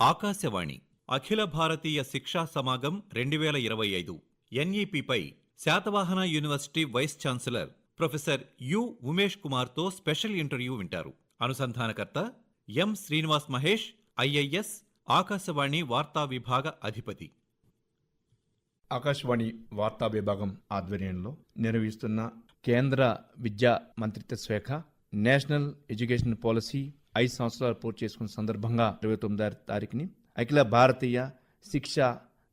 ఆకాశవాణి అఖిల భారతీయ శిక్షా సమాగం రెండు వేల ఇరవై ఐదు ఎన్ఈపిపై Satavahana university vice chancellor professor U Umesh కుమార్తో స్పెషల్ ఇంటర్వ్యూ వింటారు. అనుసంధానకర్త ఎం శ్రీనివాస్ మహేష్ ఐఐఎస్ ఆకాశవాణి వార్తా విభాగ అధిపతి. ఆకాశవాణి వార్తా విభాగం ఆధ్వర్యంలో నిర్వహిస్తున్న కేంద్ర విద్యా మంత్రిత్వ శాఖ నేషనల్ ఎడ్యుకేషన్ పాలసీ ఐదు సంవత్సరాలు పూర్తి చేసుకున్న సందర్భంగా ఇరవై తొమ్మిది తారీఖుని అఖిల భారతీయ శిక్ష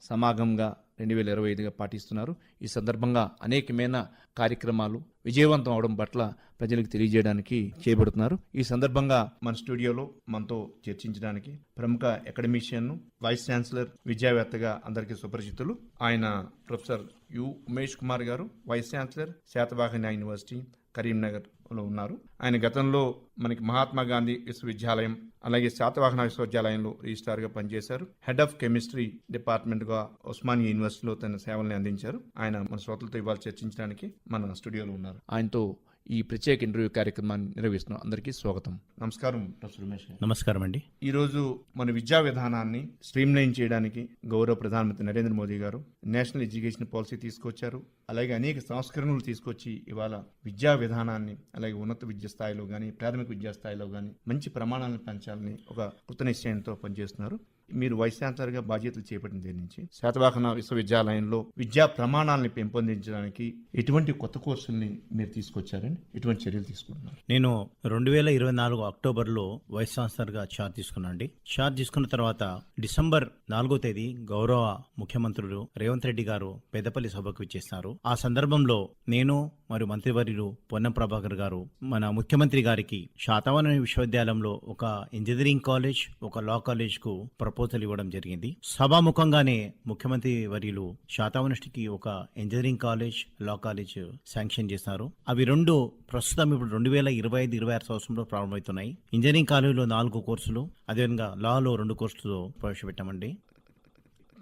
సమాగంగా రెండు వేల ఇరవై ఐదుగా పాటిస్తున్నారు. ఈ సందర్భంగా అనేకమైన కార్యక్రమాలు విజయవంతం అవడం పట్ల ప్రజలకు తెలియజేయడానికి చేపడుతున్నారు ఈ సందర్భంగా మన స్టూడియోలో మనతో చర్చించడానికి ప్రముఖ అకాడమిషియన్ వైస్ ఛాన్సలర్ విద్యావేత్తగా అందరికీ సుపరిచితులు ఆయన professor U Umesh Kumar garu vice chancellor Satavahana university Karimnagar లో ఉన్నారు. ఆయన గతంలో మనకి మహాత్మా గాంధీ విశ్వవిద్యాలయం అలాగే శాతవాహన విశ్వవిద్యాలయంలో రిజిస్ట్రార్గా పనిచేశారు. హెడ్ ఆఫ్ కెమిస్ట్రీ డిపార్ట్మెంట్గా ఉస్మానియా యూనివర్సిటీలో తన సేవల్ని అందించారు. ఆయన మన శ్రోతలతో ఇవాళ చర్చించడానికి మన స్టూడియోలో ఉన్నారు. ఆయనతో ఈ ప్రత్యేక ఇంటర్వ్యూ కార్యక్రమాన్ని నిర్వహిస్తున్నాం. అందరికీ స్వాగతం. నమస్కారం ప్రొఫెసర్ ఉమేష్ గారు. నమస్కారం అండి. ఈరోజు మన విద్యా విధానాన్ని స్ట్రీమ్లైన్ చేయడానికి గౌరవ ప్రధానమంత్రి నరేంద్ర మోదీ గారు నేషనల్ ఎడ్యుకేషన్ పాలసీ తీసుకొచ్చారు. అలాగే అనేక సంస్కరణలు తీసుకొచ్చి ఇవాళ విద్యా విధానాన్ని అలాగే ఉన్నత విద్యా స్థాయిలో కానీ ప్రాథమిక విద్యా స్థాయిలో కానీ మంచి ప్రమాణాలను పెంచాలని ఒక కృత నిశ్చయంతో పనిచేస్తున్నారు. మీరు వైస్ ఛాన్సలర్గా బాధ్యతలు చేపట్టిన దగ్గర నుంచి? శాతవాహన విశ్వవిద్యాలయంలో విద్యా ప్రమాణాలను పెంపొందించడానికి ఎటువంటి కొత్త కోర్సుల్ని మీరు తీసుకొచ్చారని ఎటువంటి చర్యలు తీసుకుంటున్నారు? నేను రెండు వేల ఇరవై నాలుగు అక్టోబర్లో వైస్ ఛాన్సలర్గా చార్జ్ తీసుకున్నానండి. చార్జ్ తీసుకున్న తర్వాత డిసెంబర్ నాలుగో తేదీ గౌరవ ముఖ్యమంత్రులు రేవంత్ రెడ్డి గారు పెద్దపల్లి సభకు ఇచ్చేస్తారు ఆ సందర్భంలో నేను మరియు మంత్రివర్యులు పొన్నం ప్రభాకర్ గారు మన ముఖ్యమంత్రి గారికి శాతవనం విశ్వవిద్యాలయంలో ఒక ఇంజనీరింగ్ కాలేజ్ ఒక లా కాలేజ్కు ప్రపోజల్ ఇవ్వడం జరిగింది. సభాముఖంగానే ముఖ్యమంత్రి వర్యులు శాతవానిస్ట్కి ఒక engineering college law college sanction చేశారు. అవి రెండు ప్రస్తుతం ఇప్పుడు రెండు వేల ఇరవై ఐదు ఇరవై ఆరు సంవత్సరంలో ప్రారంభమవుతున్నాయి. ఇంజనీరింగ్ కాలేజీలో నాలుగు కోర్సులు అదేవిధంగా లాలో రెండు కోర్సులు ప్రవేశపెట్టామండి.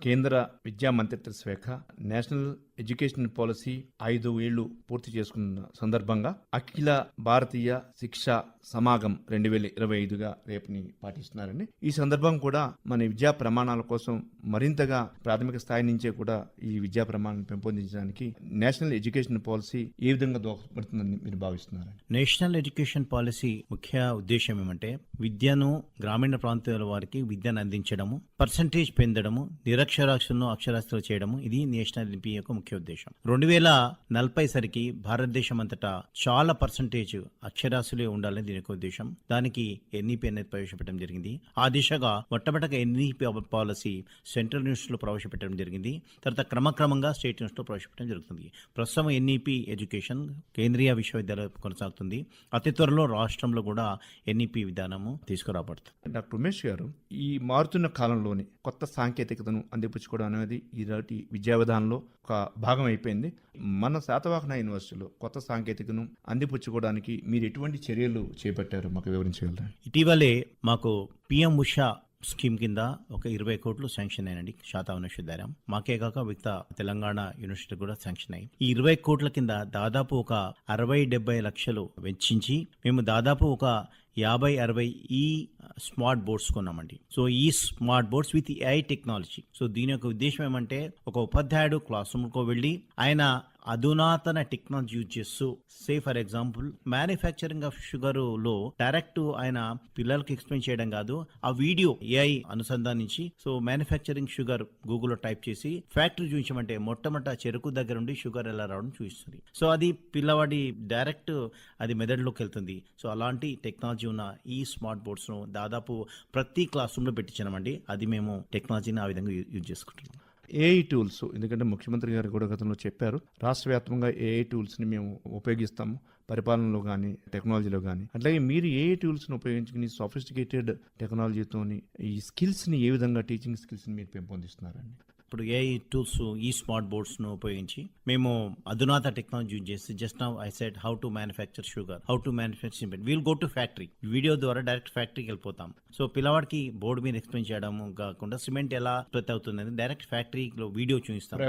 కేంద్ర విద్యా మంత్రిత్వ శాఖ నేషనల్ ఎడ్యుకేషన్ పాలసీ ఐదు ఏళ్ళు పూర్తి చేసుకున్న సందర్భంగా అఖిల భారతీయ శిక్ష సమాగం రెండు వేల ఇరవై ఐదుగా రేపుని పాటిస్తున్నారండి ఈ సందర్భం కూడా మన విద్యా ప్రమాణాల కోసం మరింతగా ప్రాథమిక స్థాయి నుంచే కూడా ఈ విద్యా ప్రమాణాన్ని పెంపొందించడానికి నేషనల్ ఎడ్యుకేషన్ పాలసీ ఏ విధంగా దోహదపడుతుందని మీరు భావిస్తున్నారండి నేషనల్ ఎడ్యుకేషన్ పాలసీ ముఖ్య ఉద్దేశం ఏమంటే విద్యను గ్రామీణ ప్రాంతాల వారికి విద్యను అందించడము పర్సంటేజ్ పెందడము నిరక్షరాస్యులను అక్షరాస్యులు చేయడము ఇది నేషనల్ ఎంపీ యొక్క ముఖ్య ఉద్దేశం. రెండు వేల నలభై సరికి భారతదేశం అంతటా చాలా పర్సంటేజ్ అక్షరాస్యులే ఉండాలని దీని యొక్క ఉద్దేశం. దానికి ఎన్ఈపీ అనేది ప్రవేశపెట్టడం జరిగింది. ఆ దిశగా మొట్టమొదటిగా ఎన్ఈపీ పాలసీ సెంట్రల్ యూనివర్సిటీలో ప్రవేశపెట్టడం జరిగింది. తర్వాత క్రమక్రమంగా స్టేట్ యూనివర్సిటీలో ప్రవేశపెట్టడం జరుగుతుంది. ప్రస్తుతం ఎన్ఈపీ ఎడ్యుకేషన్ కేంద్రీయ విశ్వవిద్యాలయం కొనసాగుతుంది. అతి త్వరలో రాష్ట్రంలో కూడా ఎన్ఈపీ విధానము తీసుకురాబడుతుంది. డాక్టర్ ఉమేష్ గారు ఈ మారుతున్న కాలంలోనే కొత్త సాంకేతికతను అందిపుచ్చుకోవడం అనేది ఈనాటి విద్యా విధానంలో ఒక భాగం అయిపోయింది మన శాతవాహన యూనివర్సిటీలో కొత్త సాంకేతికను అందిపుచ్చుకోవడానికి మీరు ఎటువంటి చర్యలు చేపట్టారు? మాకు వివరించగలరా? ఇటీవలే మాకు పిఎం ఉషా స్కీమ్ కింద ఒక ఇరవై కోట్లు శాంక్షన్ అయినండి శాతవన విశ్వవిద్యాలయం మాకే కాక మిగతా తెలంగాణ యూనివర్సిటీ కూడా శాంక్షన్ అయ్యి ఈ ఇరవై కోట్ల కింద దాదాపు ఒక అరవై డెబ్బై లక్షలు వెచ్చించి మేము దాదాపు ఒక యాభై అరవై ఈ స్మార్ట్ బోర్డ్స్ కొన్నామండి. సో ఈ smart boards with AI technology. So దీని యొక్క ఉద్దేశం ఏమంటే ఒక ఉపాధ్యాయుడు క్లాస్ రూమ్కో వెళ్ళి ఆయన అధునాతన టెక్నాలజీ యూజ్ చేస్తూ say for example manufacturing of షుగర్లో direct ఆయన పిల్లలకి ఎక్స్ప్లెయిన్ చేయడం కాదు ఆ వీడియో ఏఐ అనుసంధానించి సో మ్యానుఫ్యాక్చరింగ్ షుగర్ గూగుల్లో టైప్ చేసి ఫ్యాక్టరీ చూపించమంటే మొట్టమొదట చెరుకు దగ్గర నుండి షుగర్ ఎలా రావడం చూపిస్తుంది. సో అది పిల్లవాడి డైరెక్ట్ అది మెదడులోకి వెళ్తుంది. సో అలాంటి టెక్నాలజీ ఉన్న ఈ స్మార్ట్ బోర్డ్స్ను దాదాపు ప్రతి క్లాస్ రూమ్లో పెట్టించామండి అది మేము టెక్నాలజీని ఆ విధంగా యూజ్ చేసుకుంటున్నాం. ఏఐ టూల్స్ ఎందుకంటే ముఖ్యమంత్రి గారు కూడా గతంలో చెప్పారు రాష్ట్ర వ్యాప్తంగా ఏఐ టూల్స్ని మేము ఉపయోగిస్తాము పరిపాలనలో కానీ టెక్నాలజీలో కానీ అట్లాగే మీరు ఏఐ టూల్స్ని ఉపయోగించుకుని సోఫిస్టికేటెడ్ టెక్నాలజీతోని ఈ స్కిల్స్ని ఏ విధంగా టీచింగ్ స్కిల్స్ని మీరు పెంపొందిస్తున్నారండి? ఇప్పుడు ఏ టూల్స్ ఈ స్మార్ట్ బోర్డ్స్ను ఉపయోగించి మేము అధునాత టెక్నాలజీ యూజ్ చేసి just now I set how to manufacture sugar how to manufacture we'll go to factory video ద్వారా డైరెక్ట్ ఫ్యాక్టరీకి వెళ్ళిపోతాం. సో పిల్లవాడికి బోర్డు మీద ఎక్స్ప్లెయిన్ చేయడం కాకుండా సిమెంట్ ఎలా ఉత్పత్తి అవుతుంది డైరెక్ట్ ఫ్యాక్టరీలో వీడియో చూపిస్తాం.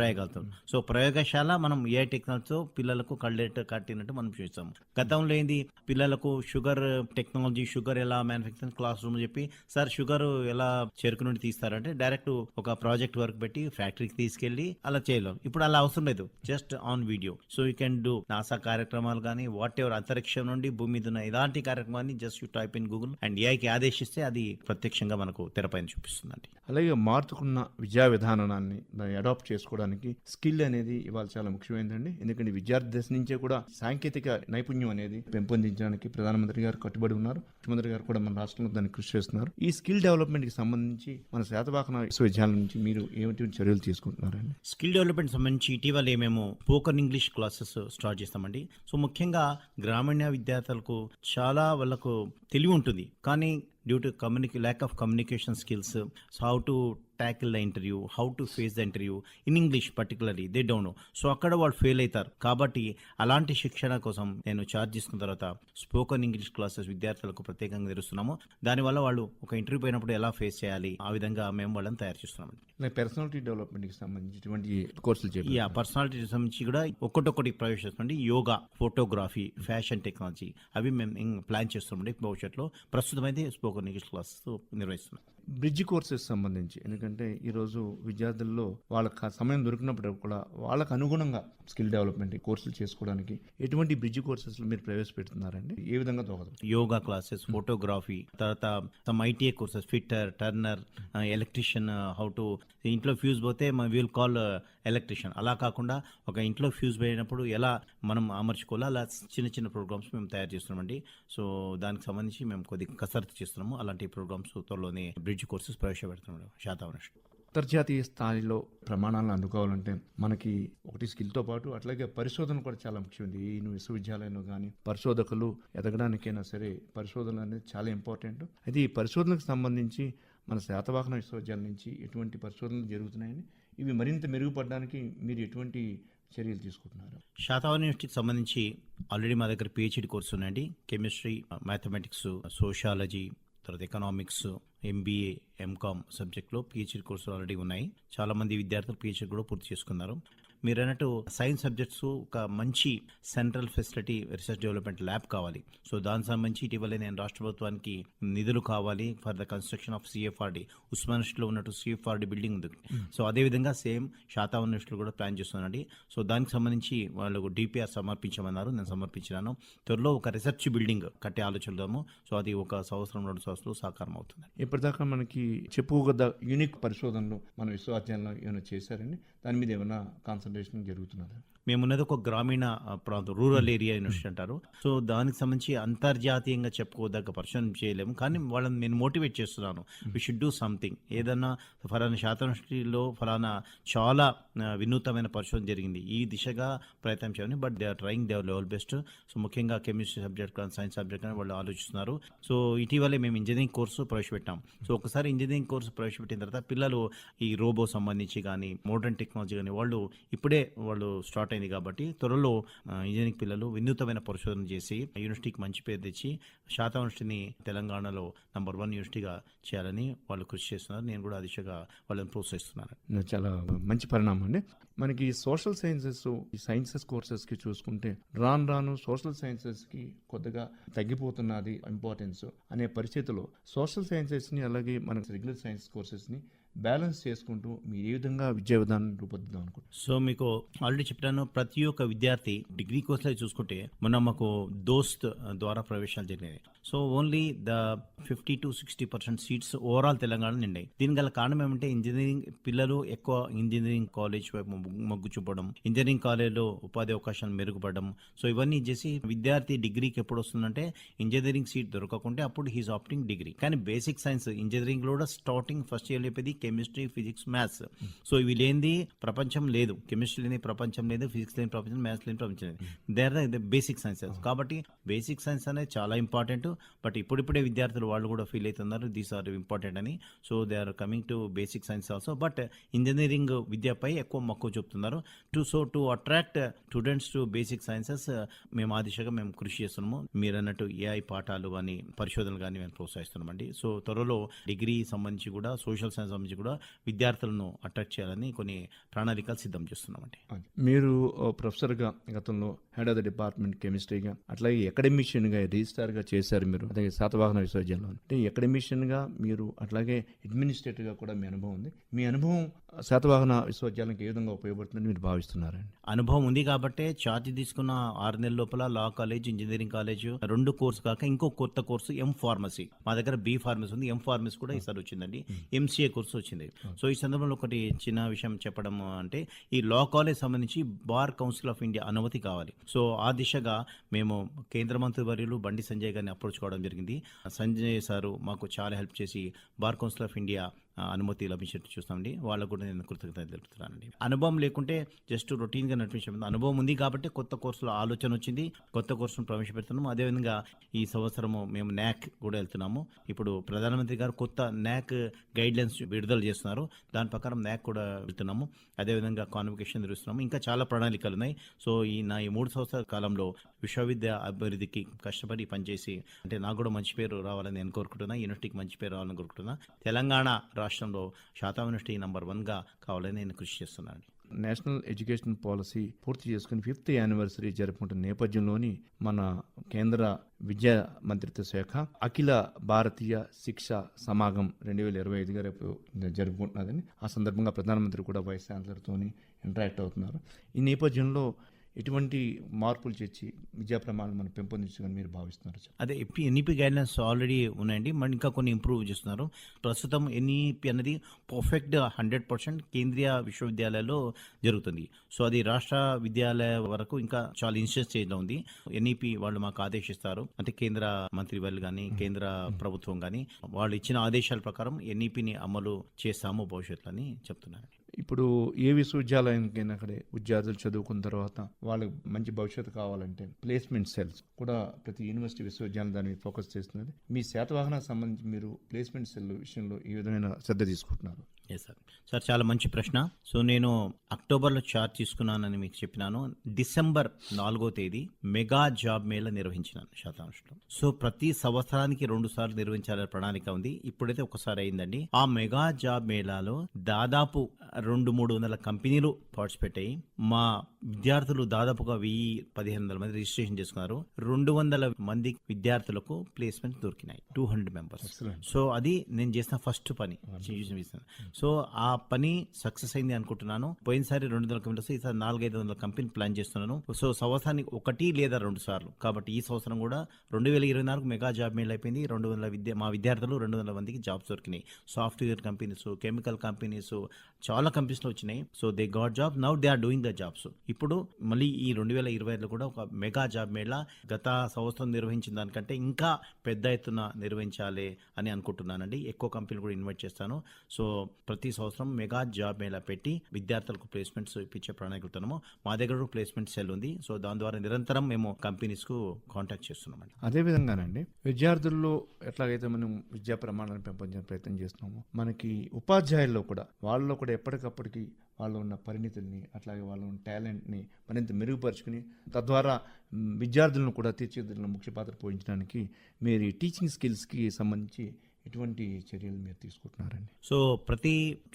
ప్రయోగాలతో సో ప్రయోగశాల మనం ఏ టెక్నాలజీతో పిల్లలకు కళ్ళెట్ కట్టినట్టు మనం చూస్తాం గతంలో ఏంది? పిల్లలకు షుగర్ టెక్నాలజీ షుగర్ ఎలా మ్యానుఫ్యాక్చరింగ్ క్లాస్ రూమ్ చెప్పి సార్ షుగర్ ఎలా చెరుకు నుండి తీస్తారంటే డైరెక్ట్ ఒక ప్రాజెక్ట్ వర్క్ పెట్టి ఫ్యాక్టరీకి తీసుకెళ్ళి అలా చేయలేం. ఇప్పుడు అలా అవసరం లేదు. Just on video so you can do NASA కార్యక్రమాలు కానీ వాట్ ఎవర్ అంతరిక్షం నుండి భూమి మీద ఉన్న ఇలాంటి కార్యక్రమాన్ని just you type in Google and ఏఐకి ఆదేశిస్తే అది ప్రత్యక్షంగా మనకు తెరపైన చూపిస్తుందండి. అలాగే మారుతుకున్న విద్యా విధానాన్ని దాన్ని అడాప్ట్ చేసుకోవడానికి స్కిల్ అనేది ఇవాళ చాలా ముఖ్యమైనదండి ఎందుకంటే విద్యార్థి దశ నుంచే కూడా సాంకేతిక నైపుణ్యం అనేది పెంపొందించడానికి ప్రధానమంత్రి గారు కట్టుబడి ఉన్నారు. ముఖ్యమంత్రి గారు కూడా మన రాష్ట్రంలో దాన్ని కృషి చేస్తున్నారు. ఈ స్కిల్ డెవలప్మెంట్కి సంబంధించి మన శాతవాహన విశ్వవిద్యాలయం నుంచి మీరు ఏమిటి చర్యలు తీసుకుంటున్నారండి? స్కిల్ డెవలప్మెంట్ సంబంధించి ఇటీవల మేము స్పోకన్ ఇంగ్లీష్ క్లాసెస్ స్టార్ట్ చేస్తామండి. సో ముఖ్యంగా గ్రామీణ విద్యార్థులకు చాలా వాళ్ళకు తెలివి ఉంటుంది. కానీ due to communicate lack of communication skills how to tackle the interview how to face the interview in English particularly they don't know so అక్కడ వాళ్ళు ఫెయిల్ అవుతారు. కాబట్టి అలాంటి శిక్షణ కోసం నేను ఛార్జ్ చేసుకున్న తర్వాత స్పోకన్ ఇంగ్లీష్ క్లాసెస్ విద్యార్థులకు ప్రత్యేకంగా తెరుస్తున్నాము. దానివల్ల వాళ్ళు ఒక ఇంటర్వ్యూ పోయినప్పుడు ఎలా ఫేస్ చేయాలి ఆ విధంగా మేము వాళ్ళని తయారు చేస్తున్నాము. అలాగే పర్సనాలిటీ డెవలప్మెంట్కి సంబంధించి ఇటువంటి కోర్సులు యా పర్సనాలిటీ సంబంధించి కూడా ఒక్కొక్కటి ప్రవేశిస్తుంది. యోగా ఫోటోగ్రఫీ ఫ్యాషన్ టెక్నాలజీ అవి మేము ప్లాన్ చేస్తున్నామండి భవిష్యత్తులో ప్రస్తుతం అయితే స్పోకన్ ఇంగ్లీష్ క్లాస్ నిర్వహిస్తున్నాం. బ్రిడ్జ్ కోర్సెస్ సంబంధించి. ఎందుకంటే ఈరోజు విద్యార్థుల్లో వాళ్ళకి సమయం దొరికినప్పుడు కూడా వాళ్ళకు అనుగుణంగా స్కిల్ డెవలప్మెంట్ కోర్సులు చేసుకోవడానికి ఎటువంటి బ్రిడ్జ్ కోర్సెస్ మీరు ప్రవేశపెడుతున్నారండి? ఏ విధంగా దోహదం? యోగా క్లాసెస్ ఫోటోగ్రఫీ తర్వాత some ITI courses fitter turner electrician how to ఇంట్లో ఫ్యూజ్ పోతే విల్ కాల్ ఎలక్ట్రీషియన్. అలా కాకుండా ఒక ఇంట్లో ఫ్యూజ్ పోయినప్పుడు ఎలా మనం అమర్చుకోవాలో? అలా చిన్న చిన్న ప్రోగ్రామ్స్ మేము తయారు చేస్తున్నామండి. సో దానికి సంబంధించి మేము కొద్దిగా కసరత్తు చేస్తున్నాము. అలాంటి ప్రోగ్రామ్స్ త్వరలోనే బ్రిడ్జ్ కోర్సెస్ ప్రవేశపెడుతున్నాం శాతవరం అంతర్జాతీయ స్థాయిలో ప్రమాణాలను అందుకోవాలంటే మనకి ఒకటి స్కిల్తో పాటు అట్లాగే పరిశోధన కూడా చాలా ముఖ్యమైనది ఈ విశ్వవిద్యాలయంలో కానీ పరిశోధకులు ఎదగడానికైనా సరే పరిశోధన అనేది చాలా ఇంపార్టెంట్. అయితే ఈ పరిశోధనకు సంబంధించి మన శాతవాహన విశ్వవిద్యాలయం నుంచి ఎటువంటి పరిశోధనలు జరుగుతున్నాయని ఇవి మరింత మెరుగుపడడానికి మీరు ఎటువంటి చర్యలు తీసుకుంటున్నారు? శాతవాహన యూనివర్సిటీకి సంబంధించి ఆల్రెడీ మా దగ్గర పిహెచ్డి కోర్సు ఉన్నాయండి కెమిస్ట్రీ మ్యాథమెటిక్స్ సోషాలజీ తర్వాత ఎకనామిక్స్ ఎంబీఏ ఎంకామ్ సబ్జెక్ట్లో పిహెచ్డి కోర్సులు ఆల్రెడీ ఉన్నాయి. చాలా మంది విద్యార్థులు పిహెచ్డి కూడా పూర్తి చేసుకున్నారు. మీరు అన్నట్టు సైన్స్ సబ్జెక్ట్స్ ఒక మంచి central facility research development lab కావాలి. సో దానికి సంబంధించి ఇటీవలే నేను రాష్ట్ర ప్రభుత్వానికి నిధులు కావాలి for the construction of CFRD ఉస్మానిస్ట్లో ఉన్నట్టు సిఎఫ్ఆర్డి బిల్డింగ్ ఉంది. సో అదేవిధంగా సేమ్ శాతావన్ యూనివర్సిటీలో కూడా ప్లాన్ చేస్తున్నానండి సో దానికి సంబంధించి వాళ్ళు డిపిఆర్ సమర్పించమన్నారు. నేను సమర్పించినాను. త్వరలో ఒక రీసెర్చ్ బిల్డింగ్ కట్టే ఆలోచనదాము సో అది ఒక సంవత్సరం రెండు సంవత్సరాలు సాకారం అవుతుంది. ఇప్పటిదాకా మనకి చెప్పుకోగల యూనిక్ పరిశోధనలు మన విశ్వవిద్యాలయంలో ఏమైనా చేశారండి? దాని మీద ఏమైనా సందేశం జరుగుతున్నది. మేమున్నది ఒక గ్రామీణ ప్రాంతం రూరల్ ఏరియా యూనివర్సిటీ అంటారు. సో దానికి సంబంధించి అంతర్జాతీయంగా చెప్పుకోదగ్గ పరిశోధన చేయలేము. కానీ వాళ్ళని నేను మోటివేట్ చేస్తున్నాను. వి షుడ్ డూ సంథింగ్ ఏదన్నా ఫలానా శాతం యూనివర్సిటీలో ఫలానా చాలా వినూతమైన పరిశోధన జరిగింది. ఈ దిశగా ప్రయత్నం చేయాలని but they are trying their level best so ముఖ్యంగా కెమిస్ట్రీ సబ్జెక్ట్ కానీ సైన్స్ సబ్జెక్ట్ కానీ వాళ్ళు ఆలోచిస్తున్నారు. సో ఇటీవలే మేము ఇంజనీరింగ్ కోర్సు ప్రవేశపెట్టాం. సో ఒకసారి ఇంజనీరింగ్ కోర్సు ప్రవేశపెట్టిన తర్వాత పిల్లలు ఈ రోబో సంబంధించి కానీ మోడర్న్ టెక్నాలజీ కానీ వాళ్ళు ఇప్పుడే వాళ్ళు స్టార్ట్ అయింది కాబట్టి త్వరలో ఇంజనీరింగ్ పిల్లలు వినూతమైన పరిశోధన చేసి యూనివర్సిటీకి మంచి పేరు తెచ్చి శాతం యూనివర్సిటీని తెలంగాణలో నంబర్ వన్ యూనివర్సిటీగా చేయాలని వాళ్ళు కృషి చేస్తున్నారు. నేను కూడా ఆ దిశగా వాళ్ళని ప్రోత్సహిస్తున్నాను. చాలా మంచి పరిణామం అండి. మనకి సోషల్ సైన్సెస్ ఈ సైన్సెస్ కోర్సెస్కి చూసుకుంటే రాను రాను సోషల్ సైన్సెస్కి కొద్దిగా తగ్గిపోతున్నది ఇంపార్టెన్స్ అనే పరిస్థితిలో సోషల్ సైన్సెస్ని అలాగే మన రెగ్యులర్ సైన్స్ కోర్సెస్ని బ్యాలెన్స్ చేసుకుంటూ మీరు ఏ విధంగా విద్యా విధానం రూపొందిద్దాం అనుకుంటున్నాను సో మీకు ఆల్రెడీ చెప్పాను ప్రతి ఒక్క విద్యార్థి డిగ్రీ కోర్సులో చూసుకుంటే మొన్న మాకు దోస్త్ ద్వారా ప్రవేశాలు జరిగినాయి. So only the fifty to sixty percent seats overall Telangana నిండాయి. దీని గల కారణం ఏమంటే ఇంజనీరింగ్ పిల్లలు ఎక్కువ ఇంజనీరింగ్ కాలేజ్ వైపు మొగ్గు- చూపడం ఇంజనీరింగ్ కాలేజ్లో ఉపాధి అవకాశాలు మెరుగుపడడం. సో ఇవన్నీ చేసి విద్యార్థి డిగ్రీకి ఎప్పుడు వస్తుందంటే ఇంజనీరింగ్ సీట్ దొరకకుంటే అప్పుడు హీస్ ఆప్టింగ్ డిగ్రీ. కానీ బేసిక్ సైన్స్ ఇంజనీరింగ్లో కూడా స్టార్టింగ్ ఫస్ట్ ఇయర్ చెప్పేది కెమిస్ట్రీ ఫిజిక్స్ మ్యాథ్స్. సో ఇవి లేనిది ప్రపంచం లేదు. కెమిస్ట్రీ లేని ప్రపంచం లేదు ఫిజిక్స్ లేని ప్రపంచం మ్యాథ్స్ లేని ప్రపంచం they are the basic sciences కాబట్టి బేసిక్ సైన్స్ అనేది చాలా ఇంపార్టెంట్. బట్ ఇప్పుడిప్పుడే విద్యార్థులు వాళ్ళు కూడా ఫీల్ అవుతున్నారు దీస్ ఆర్ ఇంపార్టెంట్ అని. So they are coming to basic science also but engineering విద్యపై ఎక్కువ మక్కువ చెప్తున్నారు. To so to attract students to basic sciences మేము ఆ దిశగా మేము కృషి చేస్తున్నాము. మీరు అన్నట్టు ఏఐ పాఠాలు కానీ పరిశోధనలు కానీ మేము ప్రోత్సహిస్తున్నామండి సో త్వరలో డిగ్రీ సంబంధించి కూడా సోషల్ సైన్స్ సంబంధించి కూడా విద్యార్థులను అట్రాక్ట్ చేయాలని కొన్ని ప్రణాళికలు సిద్ధం చేస్తున్నామండి మీరు ప్రొఫెసర్గా గతంలో హెడ్ ఆఫ్ ద డిపార్ట్మెంట్ కెమిస్ట్రీగా అట్లాగే అకాడమిషియన్గా రిజిస్టార్గా చేశారు మీరు. అలాగే శాతవాహన విశ్వవిద్యాలయం అంటే అకాడమిషియన్గా మీరు అట్లాగే అడ్మినిస్ట్రేటివ్గా కూడా మీ అనుభవం ఉంది. మీ అనుభవం శాతవాహన విశ్వవిద్యాలయానికి ఏ విధంగా ఉపయోగపడుతుందని మీరు భావిస్తున్నారండి. అనుభవం ఉంది కాబట్టే ఛార్జ్ తీసుకున్న ఆరు నెలల లోపల లా కాలేజ్ ఇంజనీరింగ్ కాలేజ్ రెండు కోర్సు కాక ఇంకో కొత్త కోర్సు ఎం ఫార్మసీ మా దగ్గర బి ఫార్మసీ ఉంది. ఎం ఫార్మసీ కూడా ఈసారి వచ్చిందండి. ఎంసీఏ కోర్సు వచ్చింది. సో ఈ సందర్భంలో ఒకటి చిన్న విషయం చెప్పడం అంటే ఈ లా కాలేజ్ సంబంధించి బార్ కౌన్సిల్ ఆఫ్ ఇండియా అనుమతి కావాలి. సో ఆ దిశగా మేము కేంద్ర మంత్రి వర్యులు బండి సంజయ్ గారిని అప్రోచ్ కావడం జరిగింది. సంజయ్ సారు మాకు చాలా హెల్ప్ చేసి బార్ కౌన్సిల్ ఆఫ్ ఇండియా అనుమతి లభించినట్టు చూస్తామండి. వాళ్ళకు కూడా నేను కృతజ్ఞత తెలుపుతున్నానండి. అనుభవం లేకుంటే జస్ట్ రొటీన్గా నడిపించడం. అనుభవం ఉంది కాబట్టి కొత్త కోర్సులో ఆలోచన వచ్చింది. కొత్త కోర్సును ప్రవేశపెడుతున్నాము. అదేవిధంగా ఈ సంవత్సరము మేము న్యాక్ కూడా వెళ్తున్నాము. ఇప్పుడు ప్రధానమంత్రి గారు కొత్త న్యాక్ గైడ్ లైన్స్ విడుదల చేస్తున్నారు. దాని ప్రకారం న్యాక్ కూడా వెళ్తున్నాము. అదేవిధంగా కాన్వకేషన్ నిర్వహిస్తున్నాము. ఇంకా చాలా ప్రణాళికలు ఉన్నాయి. సో ఈ నా ఈ మూడు సంవత్సరాల కాలంలో విశ్వవిద్య అభివృద్ధికి కష్టపడి పనిచేసి అంటే నాకు కూడా మంచి పేరు రావాలని నేను కోరుకుంటున్నా. యూనివర్సిటీకి మంచి పేరు రావాలని కోరుకుంటున్నా. తెలంగాణ రాష్ట్రంలో శాతం నంబర్ వన్గా కావాలని నేను కృషి చేస్తున్నాను. నేషనల్ ఎడ్యుకేషన్ పాలసీ పూర్తి చేసుకుని ఫిఫ్త్ యానివర్సరీ జరుపుకుంటున్న నేపథ్యంలోని మన కేంద్ర విద్యా మంత్రిత్వ శాఖ అఖిల భారతీయ శిక్ష సమాగం రెండు వేల ఇరవై ఐదుగా రేపు జరుపుకుంటున్నదని ఆ సందర్భంగా ప్రధానమంత్రి కూడా వైస్ ఛాన్సలర్తో ఇంటరాక్ట్ అవుతున్నారు. ఈ నేపథ్యంలో ఎటువంటి మార్పులు చేర్చి విద్యా ప్రమాణాలు మనం పెంపొందించుకొని మీరు భావిస్తున్నారు అదే ఎన్ఈపి గైడ్లైన్స్ ఆల్రెడీ ఉన్నాయండి మరి ఇంకా కొన్ని ఇంప్రూవ్ చేస్తున్నారు. ప్రస్తుతం ఎన్ఈపి అనేది పర్ఫెక్ట్ హండ్రెడ్ పర్సెంట్ కేంద్రీయ విశ్వవిద్యాలయాల్లో జరుగుతుంది. సో అది రాష్ట్ర విద్యాలయ వరకు ఇంకా చాలా ఇన్స్టెన్స్ స్టేజ్లో ఉంది. ఎన్ఈపి వాళ్ళు మాకు ఆదేశిస్తారు. అంటే కేంద్ర మంత్రి వాళ్ళు కానీ కేంద్ర ప్రభుత్వం కానీ వాళ్ళు ఇచ్చిన ఆదేశాల ప్రకారం ఎన్ఈపిని అమలు చేస్తాము భవిష్యత్తులో అని చెప్తున్నారు. ఇప్పుడు ఏ విశ్వవిద్యాలయానికైనా అక్కడే విద్యార్థులు చదువుకున్న తర్వాత వాళ్ళకి మంచి భవిష్యత్తు కావాలంటే ప్లేస్మెంట్ సెల్స్ కూడా ప్రతి యూనివర్సిటీ విశ్వవిద్యాలయం దాని మీద ఫోకస్ చేస్తున్నది. మీ శాతవాహనకు సంబంధించి మీరు ప్లేస్మెంట్ సెల్ విషయంలో ఈ విధమైన శ్రద్ధ తీసుకుంటున్నారు? సార్ సార్ చాలా మంచి ప్రశ్న. సో నేను అక్టోబర్లో చార్జ్ తీసుకున్నానని మీకు చెప్పినాను. డిసెంబర్ నాలుగో తేదీ మెగా జాబ్ మేళ నిర్వహించినాను శాతాంశంలో సో ప్రతి సంవత్సరానికి రెండు సార్లు నిర్వహించాలనే ప్రణాళిక ఉంది. ఇప్పుడైతే ఒకసారి అయిందండి. ఆ మెగా జాబ్ మేళాలో దాదాపు రెండు మూడు వందల కంపెనీలు పార్టిసిపేట్ అయ్యి మా విద్యార్థులు దాదాపుగా వెయ్యి పదిహేను వందల మంది రిజిస్ట్రేషన్ చేసుకున్నారు. రెండు వందల మంది విద్యార్థులకు ప్లేస్మెంట్ దొరికినాయి. Two hundred members. సో అది నేను చేసిన ఫస్ట్ పని. సో ఆ పని సక్సెస్ అయింది అనుకుంటున్నాను. పోయినసారి రెండు వందల కంపెనీస్ ఈసారి నాలుగైదు వందల కంపెనీ ప్లాన్ చేస్తున్నాను. సో సంవత్సరానికి ఒకటి లేదా రెండు సార్లు. కాబట్టి ఈ సంవత్సరం కూడా రెండు వేల ఇరవై నాలుగు మెగా జాబ్ మేల్ అయిపోయింది. రెండు వందల విద్య మా విద్యార్థులు రెండు వందల మందికి జాబ్స్ దొరికినాయి. సాఫ్ట్వేర్ కంపెనీస్ కెమికల్ కంపెనీస్ చాలా చాలా కంపెనీస్లో వచ్చినాయి. So they got job now they are doing the jobs ఇప్పుడు మళ్ళీ ఈ రెండు వేల ఇరవై ఐదులో కూడా ఒక మెగా జాబ్ మేళా గత సంవత్సరం నిర్వహించిన దానికంటే ఇంకా పెద్ద ఎత్తున నిర్వహించాలి అని అనుకుంటున్నానండి. ఎక్కువ కంపెనీలు కూడా ఇన్వైట్ చేస్తాను. సో ప్రతి సంవత్సరం మెగా జాబ్ మేళా పెట్టి విద్యార్థులకు ప్లేస్మెంట్స్ ఇప్పించే ప్రణాళికలుతున్నాము మా దగ్గర ప్లేస్మెంట్ సెల్ ఉంది. సో దాని ద్వారా నిరంతరం మేము కంపెనీస్కు కాంటాక్ట్ చేస్తున్నామండి. అదే విధంగానండి విద్యార్థుల్లో ఎట్లాగైతే మనం విద్యా ప్రమాణాలను పెంపొందించే ప్రయత్నం చేస్తున్నాము మనకి ఉపాధ్యాయుల్లో కూడా వాళ్ళలో కూడా ఎప్పటికప్పటికి వాళ్ళు ఉన్న పరిణితుల్ని అట్లాగే వాళ్ళ ఉన్న టాలెంట్ని మరింత మెరుగుపరుచుకుని తద్వారా విద్యార్థులను కూడా తీర్చిదిద్దులను ముఖ్య పాత్ర పోషించడానికి మీరు ఈ టీచింగ్ స్కిల్స్కి సంబంధించి ఎటువంటి చర్యలు మీరు తీసుకుంటున్నారండి? సో ప్రతి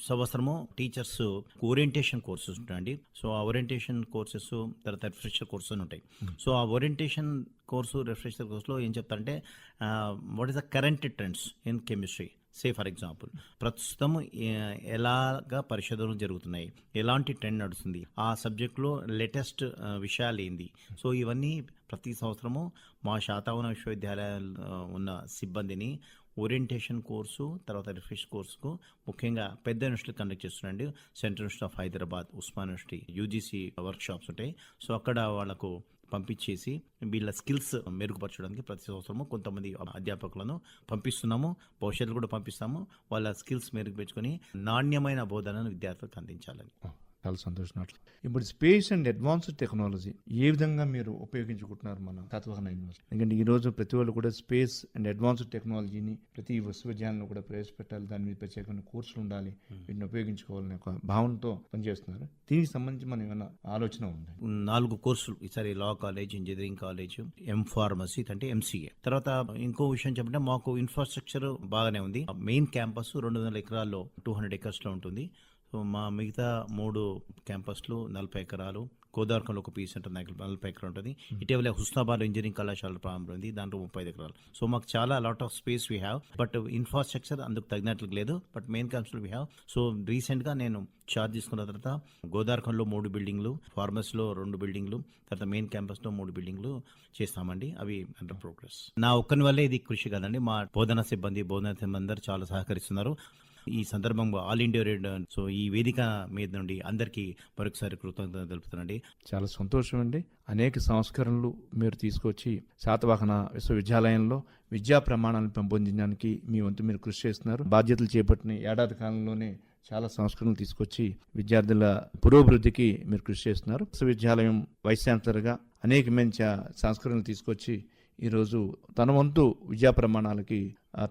సంవత్సరము టీచర్స్ ఓరియంటేషన్ కోర్సెస్ ఉంటాయండి. సో ఆ ఓరియంటేషన్ కోర్సెస్ తర్వాత రిఫ్రెషర్ కోర్సెస్ అని ఉంటాయి. సో ఆ ఓరియంటేషన్ కోర్సు రిఫ్రెషర్ కోర్సులో ఏం చెప్తారంటే what is the current trends in chemistry say for example ప్రస్తుతం ఎలాగా పరిశోధనలు జరుగుతున్నాయి? ఎలాంటి ట్రెండ్ నడుస్తుంది? ఆ సబ్జెక్ట్లో లేటెస్ట్ విషయాలు ఏంది? సో ఇవన్నీ ప్రతి సంవత్సరము మా శాతవన విశ్వవిద్యాలయాల్లో ఉన్న సిబ్బందిని ఓరియంటేషన్ కోర్సు తర్వాత రిఫ్రెష్ కోర్సుకు ముఖ్యంగా పెద్ద university conduct చేస్తున్నాండి central university of Hyderabad Osmania university UGC workshops ఉంటాయి. సో అక్కడ వాళ్ళకు పంపించేసి వీళ్ళ స్కిల్స్ మెరుగుపరచడానికి ప్రతి సంవత్సరము కొంతమంది అధ్యాపకులను పంపిస్తున్నాము. భవిష్యత్తులో కూడా పంపిస్తాము. వాళ్ళ స్కిల్స్ మెరుగుపరుచుకొని నాణ్యమైన బోధనను విద్యార్థులకు అందించాలని. చాలా సంతోషం ఇప్పుడు స్పేస్ అండ్ అడ్వాన్స్డ్ టెక్నాలజీ ఏ విధంగా మీరు ఉపయోగించుకుంటున్నారు మన శాతవాహన యూనివర్సిటీ? ఎందుకంటే ఈ రోజు ప్రతి వాళ్ళు కూడా స్పేస్ అండ్ అడ్వాన్స్డ్ టెక్నాలజీని ప్రతి విశ్వవిద్యాలయంలో కూడా ప్రవేశపెట్టాలి. దాని మీద ప్రత్యేకమైన కోర్సులు ఉండాలి. వీటిని ఉపయోగించుకోవాలనే ఒక భావనతో పనిచేస్తున్నారు. దీనికి సంబంధించి మనం ఏమైనా ఆలోచన ఉంది? నాలుగు కోర్సులు. ఈసారి law college engineering college M pharmacy అంటే ఎంసీఏ తర్వాత ఇంకో విషయం చెప్పంటే మాకు ఇన్ఫ్రాస్ట్రక్చర్ బాగానే ఉంది. మెయిన్ క్యాంపస్ రెండు వందల ఎకరాల్లో టూ హండ్రెడ్ ఎకర్స్లో ఉంటుంది. సో మా మిగతా మూడు క్యాంపస్లు నలభై ఎకరాలు గోదావరికంలో ఒక పీస్ సెంటర్ నలభై ఎకరాలు ఉంటుంది. ఇటీవల హుస్నాబాద్ ఇంజనీరింగ్ కళాశాల ప్రారంభం ఉంది దాంట్లో ముప్పై ఐదు ఎకరాలు. సో మాకు చాలా lot of space we have but infrastructure అందుకు తగినట్లు లేదు. But main campus we have so రీసెంట్గా నేను చార్జ్ తీసుకున్న తర్వాత గోదావరికంలో మూడు బిల్డింగ్లు ఫార్మస్లో రెండు బిల్డింగ్లు తర్వాత మెయిన్ క్యాంపస్లో మూడు బిల్డింగ్లు చేస్తామండి. అవి అండర్ ప్రోగ్రెస్ నా ఒక్కని వల్లే ఇది కృషి కదండి. మా బోధనా సిబ్బంది బోధనా సిబ్బంది అందరూ చాలా సహకరిస్తున్నారు. ఈ సందర్భంగా ఆల్ ఇండియా రేడియో సో ఈ వేదిక మీద నుండి అందరికీ మరొకసారి కృతజ్ఞత తెలుపుతానండి చాలా సంతోషం అండి. అనేక సంస్కరణలు మీరు తీసుకొచ్చి శాతవాహన విశ్వవిద్యాలయంలో విద్యా ప్రమాణాలను పెంపొందించడానికి మీ వంతు మీరు కృషి చేస్తున్నారు. బాధ్యతలు చేపట్టిన ఏడాది కాలంలోనే చాలా సంస్కరణలు తీసుకొచ్చి విద్యార్థుల పురోభివృద్ధికి మీరు కృషి చేస్తున్నారు. విశ్వవిద్యాలయం వైస్ ఛాన్సలర్గా అనేకమైన సంస్కరణలు తీసుకొచ్చి ఈరోజు తన వంతు విద్యా ప్రమాణాలకి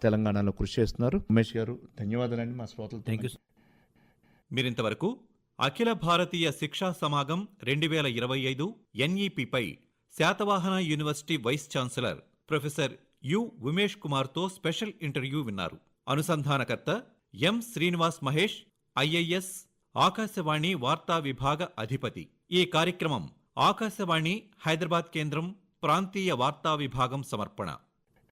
తెలంగాణలో కృషి చేస్తున్నారు. ఉమేష్ గారు ధన్యవాదాలండి. మా శ్రోతలు థ్యాంక్ యూ మీరింతవరకు అఖిల భారతీయ శిక్షా సమాగం రెండు వేల ఇరవై ఐదు ఎన్ఈపిపై Satavahana university vice chancellor professor U Umesh కుమార్తో స్పెషల్ ఇంటర్వ్యూ విన్నారు. అనుసంధానకర్త ఎం శ్రీనివాస్ మహేష్ ఐఐఎస్ ఆకాశవాణి వార్తా విభాగ అధిపతి. ఈ కార్యక్రమం ఆకాశవాణి హైదరాబాద్ కేంద్రం ప్రాంతీయ వార్తా విభాగం సమర్పణ.